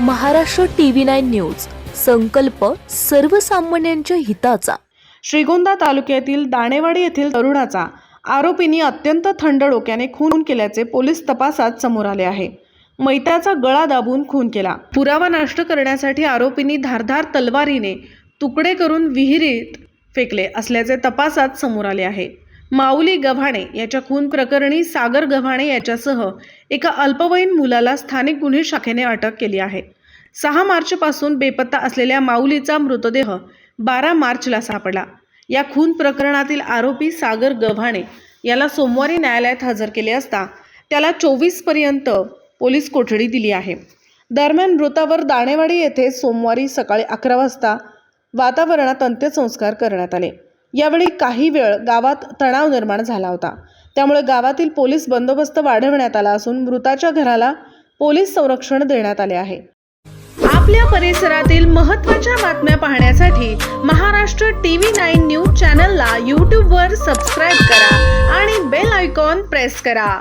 Maharashtra T V nine news. संकल्प सर्वसामान्यांच्या हिताचा. श्रीगोंदा तालुक्यातील दाणेवाडी येथील तरुणाचा आरोपींनी अत्यंत थंड डोक्याने खून केल्याचे पोलीस तपासात समोर आले आहे. मैत्याचा गळा दाबून खून केला. पुरावा नष्ट करण्यासाठी आरोपींनी धारधार तलवारीने तुकडे करून विहिरीत फेकले असल्याचे तपासात समोर आले आहे. माऊली गव्हाणे याच्या खून प्रकरणी सागर गव्हाणे याच्यासह एका अल्पवयीन मुलाला स्थानिक गुन्हे शाखेने अटक केली आहे. सहा मार्चपासून बेपत्ता असलेल्या माऊलीचा मृतदेह बारा मार्चला सापडला. या खून प्रकरणातील आरोपी सागर गव्हाणे याला सोमवारी न्यायालयात हजर केले असता त्याला चोवीसपर्यंत पोलीस कोठडी दिली आहे. दरम्यान मृतावर दाणेवाडी येथे सोमवारी सकाळी अकरा वाजता वातावरणात अंत्यसंस्कार करण्यात आले. यावेळी काही वेळ गावात तणाव निर्माण झाला होता. त्यामुळे गावातील पोलीस बंदोबस्त वाढवण्यात आला असून मृताच्या घराला पोलीस संरक्षण देण्यात आले आहे. आपल्या परिसरातील महत्त्वाच्या बातम्या पाहण्यासाठी Maharashtra T V nine news चॅनलला यूट्यूबवर सबस्क्राईब करा आणि बेल आयकॉन प्रेस करा.